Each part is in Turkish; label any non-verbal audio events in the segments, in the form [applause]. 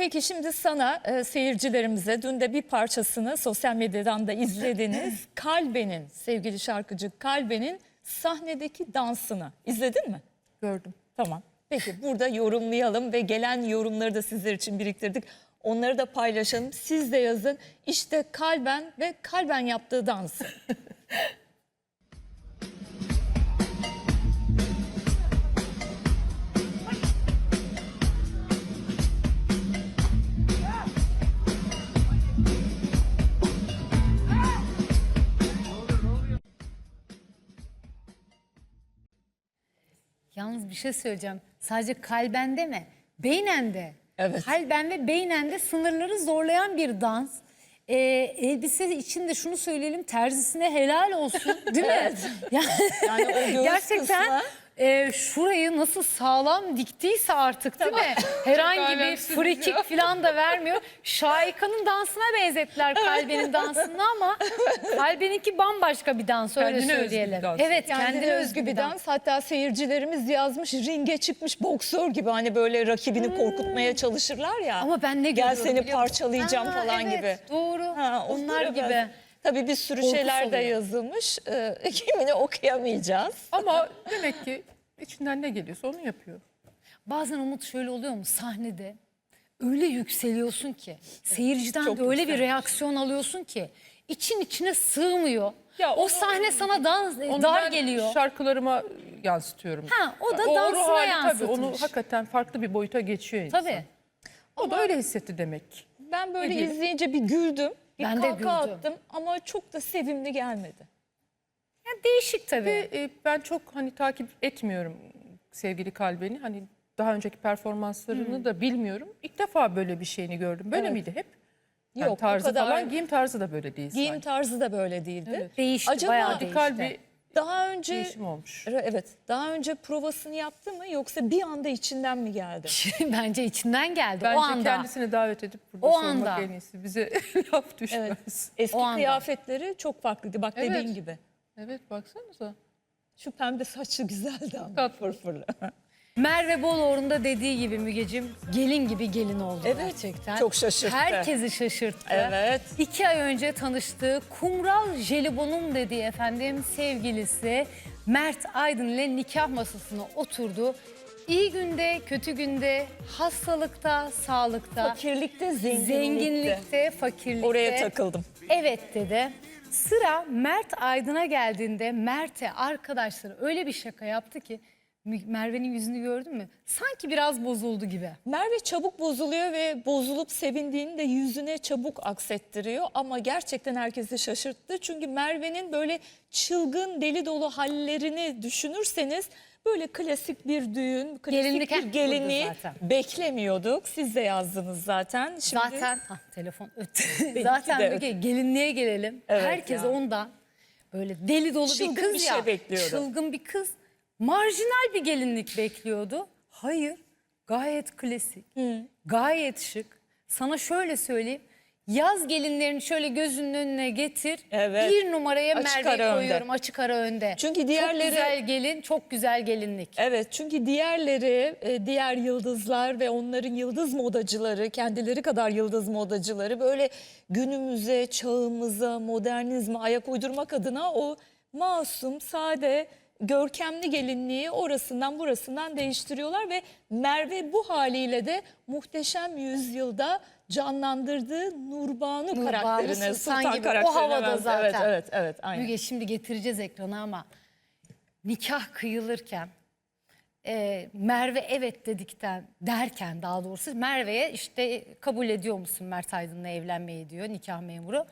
Peki şimdi sana e, seyircilerimize dün de bir parçasını sosyal medyadan da izlediniz. [clears throat] Kalbe'nin sevgili şarkıcı Kalbe'nin sahnedeki dansını izledin mi? Gördüm. Tamam. Peki burada yorumlayalım ve gelen yorumları da sizler için biriktirdik. Onları da paylaşalım. Siz de yazın. İşte Kalben ve Kalben yaptığı dansı. [laughs] Yalnız bir şey söyleyeceğim. Sadece kalben de mi? Beynen de. Evet. Kalben ve beynen de sınırları zorlayan bir dans. Ee, elbise için de şunu söyleyelim terzisine helal olsun değil mi? yani, Yani o [laughs] göğüs gerçekten kısmı- e, şurayı nasıl sağlam diktiyse artık değil mi? [laughs] Herhangi bir frikik falan da vermiyor. Şahika'nın dansına benzettiler kalbenin dansını ama kalbeninki bambaşka bir dans öyle Kendine özgü söyleyelim. dans. Evet Kendine özgü bir dans. Hatta seyircilerimiz yazmış ringe çıkmış boksör gibi hani böyle rakibini korkutmaya çalışırlar ya. Ama ben ne Gel görüyorum seni biliyor musun? parçalayacağım Ha, falan evet, gibi. Doğru. Ha, Onlar gibi. ben- Tabii bir sürü Korku şeyler de salıyor. yazılmış. Ee, [laughs] kimini okuyamayacağız. Ama demek ki içinden ne geliyorsa onu yapıyor. Bazen Umut şöyle oluyor mu sahnede? Öyle yükseliyorsun ki seyirciden Çok de öyle bir yükselmiş. reaksiyon alıyorsun ki için içine sığmıyor. Ya o onu- sahne sana dans, Onu dar ben geliyor. yansıtıyorum. yansıtıyorum. Ha, o da ruh dansına hali Tabii onu yansıtmış. hakikaten farklı bir boyuta geçiyor insan. Tabii. O da öyle hissetti demek ki. Ben böyle izleyince bir güldüm. Bir Ben de güldüm. attım ama çok da sevimli gelmedi. Ya değişik tabii. Ve e, ben çok hani takip etmiyorum sevgili Kalben'i. Hani daha önceki performanslarını da bilmiyorum. İlk defa böyle bir şeyini gördüm. Böyle Evet. miydi hep? Yok, Yani o tarzı kadar- falan giyim tarzı da böyle değil. Giyim sanki. tarzı da böyle değildi. Evet. Değişti Acaba bayağı Radikal değişti. bir Daha önce değişim olmuş. evet daha önce provasını yaptı mı yoksa bir anda içinden mi geldi? [laughs] Bence içinden geldi Bence o anda. kendisini davet edip burada O sormak anda. en iyisi. Bize [laughs] laf düşmez. Evet. Evet, Eski O anda. kıyafetleri çok farklıydı bak Evet. dediğin gibi. baksanıza. Şu pembe saçlı güzeldi ama Tatlı. fırfırlı. [laughs] Merve Boloğlu'nun da dediği gibi Mügecim gelin gibi gelin oldu Evet, gerçekten. çok şaşırttı. Herkesi şaşırttı. Evet. İki ay önce tanıştığı kumral jelibonum dediği efendim sevgilisi Mert Aydın ile nikah masasına oturdu. İyi günde, kötü günde, hastalıkta, sağlıkta, Fakirlikte, zenginlikte. zenginlikte, fakirlikte. Oraya takıldım. Evet dedi. Sıra Mert Aydın'a geldiğinde Mert'e arkadaşları öyle bir şaka yaptı ki Merve'nin yüzünü gördün mü? Sanki biraz bozuldu gibi. Merve çabuk bozuluyor ve bozulup sevindiğini de yüzüne çabuk aksettiriyor. Ama gerçekten herkesi şaşırttı. Çünkü Merve'nin böyle çılgın, deli dolu hallerini düşünürseniz böyle klasik bir düğün, klasik Gelinlik bir [laughs] gelini zaten. beklemiyorduk. Siz de yazdınız zaten. Şimdi Zaten [laughs] ah, telefon öttü. [laughs] Zaten. Müge, gelinliğe gelelim. Evet Herkes ya. ondan böyle deli dolu Çılgın bir kız bir ya. şey bekliyordu. Çılgın bir kız. Marjinal bir gelinlik bekliyordu. Hayır. Gayet klasik. Gayet şık. Sana şöyle söyleyeyim. Yaz gelinlerini şöyle gözünün önüne getir. Evet. Bir numaraya Açık Merve'yi ara önde. koyuyorum açık ara önde. Çünkü diğerleri- Çok güzel gelin, çok güzel gelinlik. Evet çünkü diğerleri, e, diğer yıldızlar ve onların yıldız modacıları, kendileri kadar yıldız modacıları böyle günümüze, çağımıza, modernizme ayak uydurmak adına o masum, sade, görkemli gelinliği orasından burasından değiştiriyorlar ve Merve bu haliyle de muhteşem yüzyılda canlandırdığı Nurbanı, Nurbanı karakterine, Sultan Sultan, gibi. O karakterine havada benziyor. zaten. Evet, evet, evet. Aynen. Müge şimdi getireceğiz ekrana ama nikah kıyılırken e, Merve evet dedikten derken daha doğrusu Merve'ye işte kabul ediyor musun Mert Aydın'la evlenmeyi diyor nikah memuru.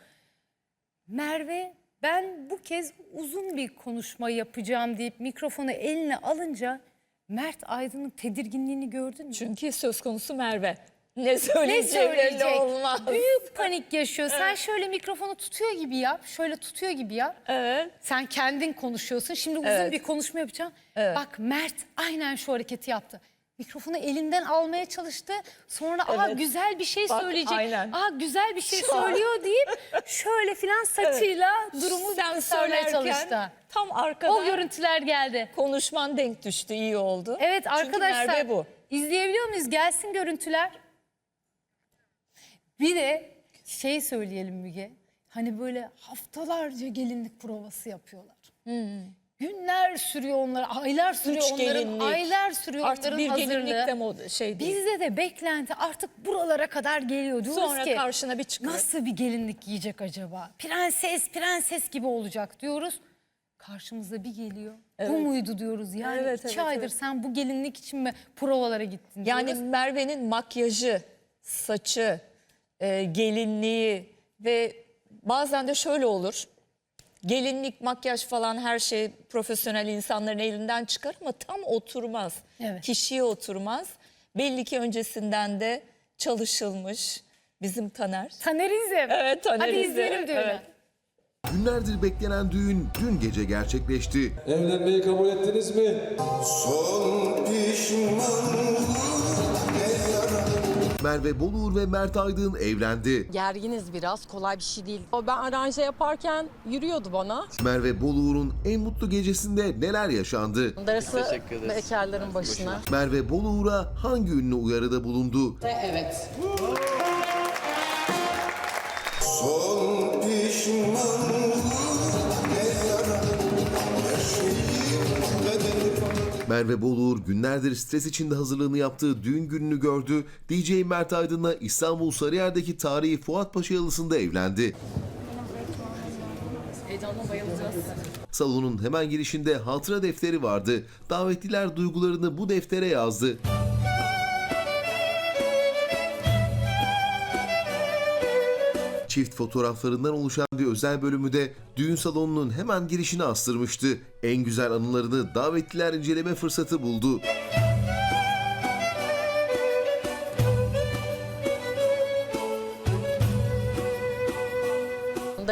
Merve ben bu kez uzun bir konuşma yapacağım deyip mikrofonu eline alınca Mert Aydın'ın tedirginliğini gördün mü? Çünkü söz konusu Merve. Ne Ne söyleyeceği belli söyleyecek? olmaz. Büyük panik yaşıyor. Sen şöyle mikrofonu tutuyor gibi yap. Şöyle tutuyor gibi yap. Evet. Sen kendin konuşuyorsun. Şimdi uzun Evet. bir konuşma yapacağım. Evet. Bak Mert aynen şu hareketi yaptı. Mikrofonu elinden almaya çalıştı. Sonra aa Evet. güzel bir şey Bak, söyleyecek. aynen. Aa güzel bir şey Şu an- söylüyor [laughs] deyip şöyle filan saçıyla durumu Sen söylerken çalıştı. tam arkada O görüntüler geldi. konuşman denk düştü iyi oldu. Evet Çünkü arkadaşlar bu. izleyebiliyor muyuz? Gelsin görüntüler. Bir de şey söyleyelim Müge. Hani böyle haftalarca gelinlik provası yapıyorlar. Günler sürüyor onlar, aylar sürüyor Üç onların, gelinlik. aylar sürüyor Artık onların bir gelinlik de mod şey değil. Bizde de beklenti artık buralara kadar geliyor. Diyoruz Sonra ki karşına bir çıkıyor. nasıl bir gelinlik giyecek acaba? Prenses, prenses gibi olacak diyoruz. Karşımıza bir geliyor. Bu muydu diyoruz. Yani Evet, iki evet, aydır evet. sen bu gelinlik için mi provalara gittin Yani diyoruz. Merve'nin makyajı, saçı, e, gelinliği ve bazen de şöyle olur. Gelinlik, makyaj falan her şey profesyonel insanların elinden çıkar ama tam oturmaz. Evet. Kişiye oturmaz. Belli ki öncesinden de çalışılmış bizim Taner. Tanerizm. Evet, Hadi Tanerizm. izleyelim düğünü. Evet. Günlerdir beklenen düğün dün gece gerçekleşti. Evlenmeyi kabul ettiniz mi? Son pişmanlık Merve Boluğur ve Mert Aydın evlendi. Gerginiz biraz kolay bir şey değil. O ben aranje yaparken yürüyordu bana. Merve Boluğur'un en mutlu gecesinde neler yaşandı? Darısı bekarların başına. Merve Boluğur'a hangi ünlü uyarıda bulundu? Evet. Merve Boluğur günlerdir stres içinde hazırlığını yaptığı düğün gününü gördü. DJ Mert Aydın'la İstanbul Sarıyer'deki tarihi Fuat Paşa Yalısı'nda evlendi. Salonun hemen girişinde hatıra defteri vardı. Davetliler duygularını bu deftere yazdı. Çift fotoğraflarından oluşan bir özel bölümü de düğün salonunun hemen girişine astırmıştı. En güzel anılarını davetliler inceleme fırsatı buldu.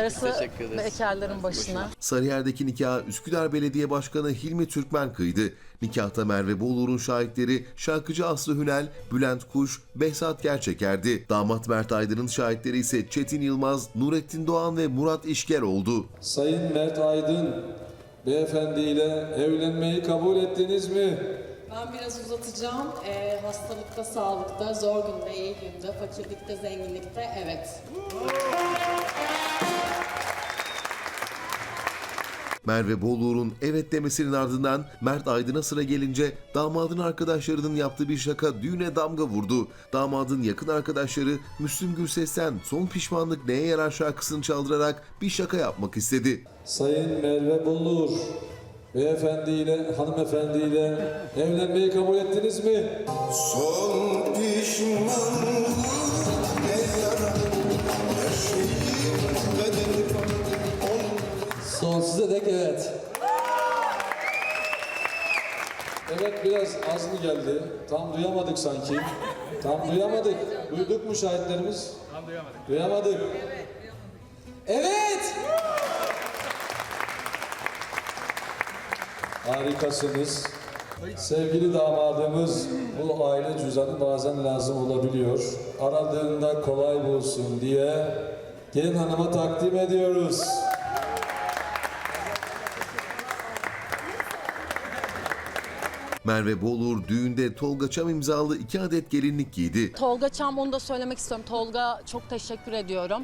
Darısı bekarların başına. Sarıyer'deki nikahı Üsküdar Belediye Başkanı Hilmi Türkmen kıydı. Nikahta Merve Boluğur'un şahitleri şarkıcı Aslı Hünel, Bülent Kuş, Behzat Gerçeker'di. Damat Mert Aydın'ın şahitleri ise Çetin Yılmaz, Nurettin Doğan ve Murat İşker oldu. Sayın Mert Aydın, beyefendiyle evlenmeyi kabul ettiniz mi? Ben biraz uzatacağım. Ee, hastalıkta, sağlıkta, zor günde, iyi günde, fakirlikte, zenginlikte evet. Merve Boluğur'un evet demesinin ardından Mert Aydın'a sıra gelince damadın arkadaşlarının yaptığı bir şaka düğüne damga vurdu. Damadın yakın arkadaşları Müslüm Gürses'ten son pişmanlık neye yarar şarkısını çaldırarak bir şaka yapmak istedi. Sayın Merve Bullur, beyefendiyle, hanımefendiyle evlenmeyi kabul ettiniz mi? Son pişmanlık Sonsuza dek evet. Evet biraz az mı geldi? Tam duyamadık sanki. Tam duyamadık. Duyduk mu şahitlerimiz? Tam duyamadık. Duyamadık. Evet! Harikasınız. Sevgili damadımız bu aile cüzdanı bazen lazım olabiliyor. Aradığında kolay bulsun diye gelin hanıma takdim ediyoruz. Merve Boluğur düğünde Tolga Çam imzalı iki adet gelinlik giydi. Tolga Çam onu da söylemek istiyorum. Tolga çok teşekkür ediyorum.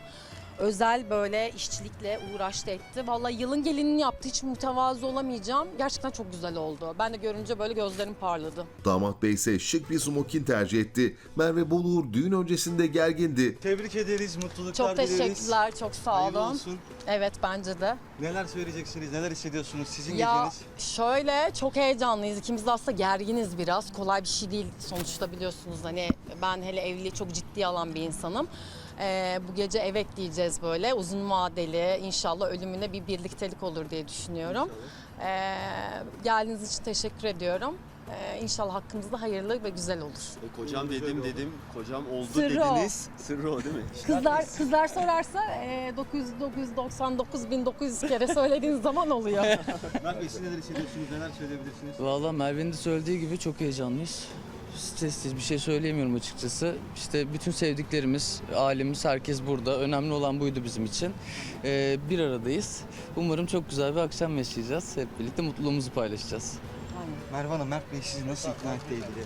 Özel böyle işçilikle uğraştı etti. Vallahi yılın gelinini yaptı. Hiç mütevazı olamayacağım. Gerçekten çok güzel oldu. Ben de görünce böyle gözlerim parladı. Damat Bey ise şık bir smokin tercih etti. Merve Boluğur düğün öncesinde gergindi. Tebrik ederiz, mutluluklar Çok dileriz. teşekkürler. Çok sağ Hayırlı olun. olsun. Evet bence de. Neler söyleyeceksiniz, neler hissediyorsunuz sizin Ya geceniz? şöyle çok heyecanlıyız. İkimiz de aslında gerginiz biraz. Kolay bir şey değil sonuçta biliyorsunuz. Hani ben hele evliliği çok ciddiye alan bir insanım. Ee, bu gece evet diyeceğiz böyle uzun vadeli inşallah ölümüne bir birliktelik olur diye düşünüyorum. Ee, geldiğiniz için teşekkür ediyorum. Ee, inşallah hakkımızda hayırlı ve güzel olur. E, kocam dedim dedim, kocam oldu Sırrı o. dediniz. Sırrı o değil mi? Kızlar kızlar sorarsa e, 900 999 1900 kere söylediğiniz zaman oluyor. [laughs] Mert Bey siz neler hissediyorsunuz, neler söyleyebilirsiniz? Valla Merve'nin de söylediği gibi çok heyecanlıyız. Stresliyiz bir şey söyleyemiyorum açıkçası. İşte bütün sevdiklerimiz, ailemiz, herkes burada. Önemli olan buydu bizim için. Ee, bir aradayız. Umarım çok güzel bir akşam yaşayacağız. Hep birlikte mutluluğumuzu paylaşacağız. Merve Hanım, Mert Bey sizi nasıl ikna etti evliliğe?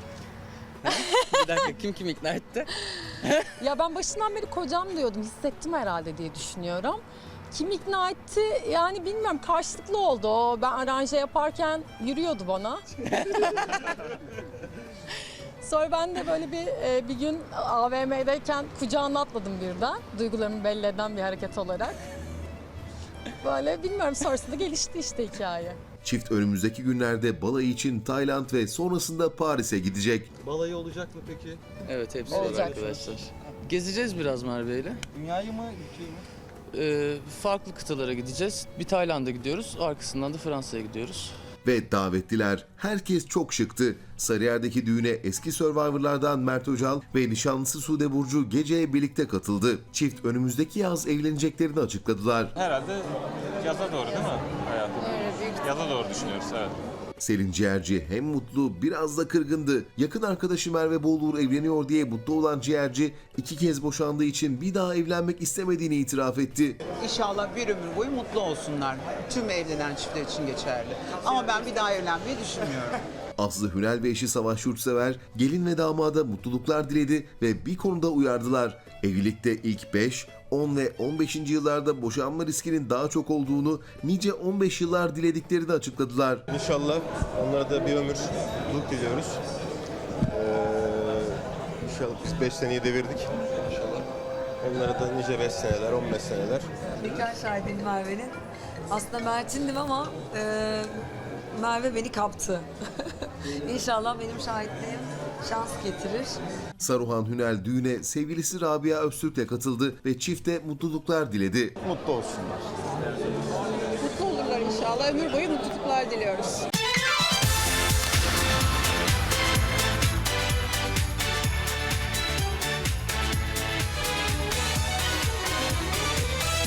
Bir dakika kim kim ikna etti? [laughs] Ya ben başından beri kocam diyordum. Hissettim herhalde diye düşünüyorum. Kim ikna etti yani bilmiyorum karşılıklı oldu o. Ben aranje yaparken yürüyordu bana. [laughs] Sonra ben de böyle bir e, bir gün AVM'deyken kucağına atladım birden. Duygularımı belli eden bir hareket olarak. Böyle bilmiyorum sonrasında gelişti işte hikaye. Çift önümüzdeki günlerde balayı için Tayland ve sonrasında Paris'e gidecek. Balayı olacak mı peki? Evet hepsi var Olacak. arkadaşlar. Gezeceğiz biraz Merve ile. Dünyayı mı, ülkeyi mi? Ee, farklı kıtalara gideceğiz. Bir Tayland'a gidiyoruz. Arkasından da Fransa'ya gidiyoruz. Ve davetliler herkes çok şıktı. Sarıyer'deki düğüne eski Survivor'lardan Mert Öcal ve nişanlısı Sude Burcu geceye birlikte katıldı. Çift önümüzdeki yaz evleneceklerini açıkladılar. Herhalde yaza doğru değil mi hayatım? Yaza doğru düşünüyoruz evet. Selin Ciğerci hem mutlu biraz da kırgındı. Yakın arkadaşı Merve Bolur evleniyor diye mutlu olan Ciğerci iki kez boşandığı için bir daha evlenmek istemediğini itiraf etti. İnşallah bir ömür boyu mutlu olsunlar. Tüm evlenen çiftler için geçerli. Ama ben bir daha evlenmeyi düşünmüyorum. [laughs] Aslı Hünel ve eşi Savaş Yurtsever gelin ve damada mutluluklar diledi ve bir konuda uyardılar. Evlilikte ilk 5, 10 ve 15. yıllarda boşanma riskinin daha çok olduğunu nice 15 yıllar dilediklerini açıkladılar. İnşallah onlara da bir ömür mutluluk diliyoruz. Ee, inşallah biz 5 seneyi devirdik. İnşallah. Onlara da nice 5 seneler, 15 seneler. Nikah şahidim Merve'nin. Aslında Mert'indim ama e, Merve beni kaptı. [laughs] İnşallah benim şahitliğim şans getirir. Saruhan Hünel düğüne sevgilisi Rabia Öztürk'le katıldı ve çifte mutluluklar diledi. Mutlu olsunlar. Mutlu olurlar inşallah. Ömür boyu mutluluklar diliyoruz.